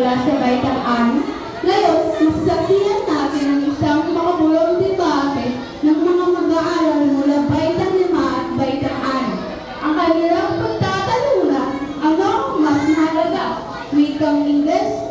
mula sa Baitang Ani. Ngayon, masasaksihan natin ang isang makabulong debate ng mga mag-aaral mula Baitang Lima at Baitang Ani. Ang kanilang pagtatalunan, ano ang mas mahalaga? Wikang Ingles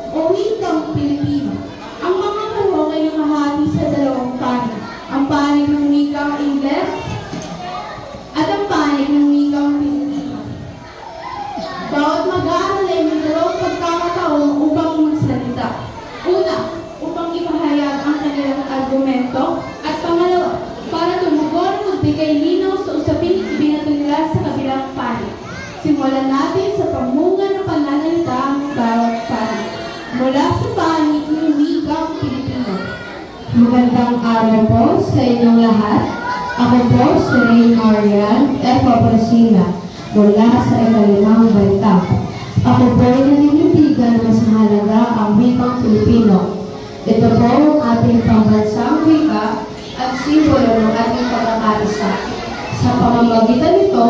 argumento. At pangalawa, para tumugon magbigay linaw sa usaping ibinato nila sa kabilang panig. Simulan natin sa pamunga ng pananalita ng bawat panig. Mula sa panig ng wikang Pilipino. Magandang araw po sa inyong lahat. Ako po si Ray Marian F. Oprasina mula sa ikalimang balitang. Ako po ay naninindigan na mas mahalaga ang wikang Pilipino. Ito po ang ating pambansang wika at simbolo ng ating pagkakaisa. Sa pamamagitan nito,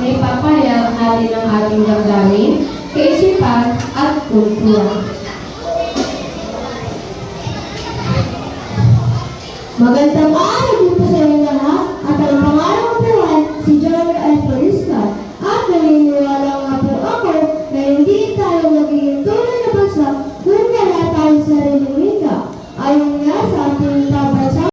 may papayag natin ang ating damdamin, kaisipan at kultura. Magandang araw